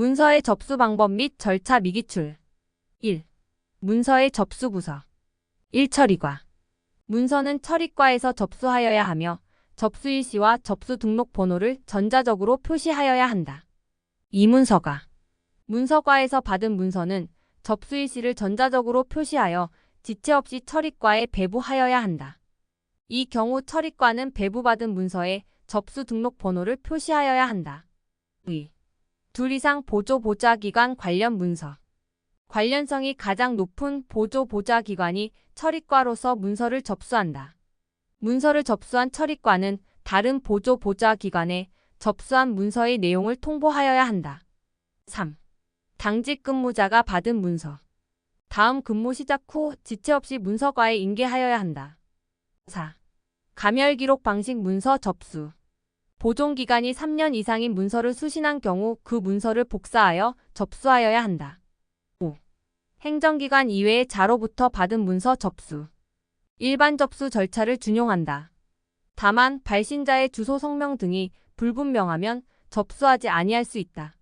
문서의 접수 방법 및 절차 미기출 1. 문서의 접수 부서 1. 처리과 문서는 처리과에서 접수하여야 하며 접수일시와 접수 등록 번호를 전자적으로 표시하여야 한다. 2. 문서가 문서과에서 받은 문서는 접수일시를 전자적으로 표시하여 지체 없이 처리과에 배부하여야 한다. 이 경우 처리과는 배부받은 문서에 접수 등록 번호를 표시하여야 한다. 2. 둘 이상 보조 보좌 기관 관련 문서. 관련성이 가장 높은 보조 보좌 기관이 처리과로서 문서를 접수한다. 문서를 접수한 처리과는 다른 보조 보좌 기관에 접수한 문서의 내용을 통보하여야 한다. 3. 당직 근무자가 받은 문서. 다음 근무 시작 후 지체 없이 문서과에 인계하여야 한다. 4. 감열 기록 방식 문서 접수. 보존 기간이 3년 이상인 문서를 수신한 경우 그 문서를 복사하여 접수하여야 한다. 5. 행정기관 이외의 자로부터 받은 문서 접수. 일반 접수 절차를 준용한다. 다만 발신자의 주소 성명 등이 불분명하면 접수하지 아니할 수 있다.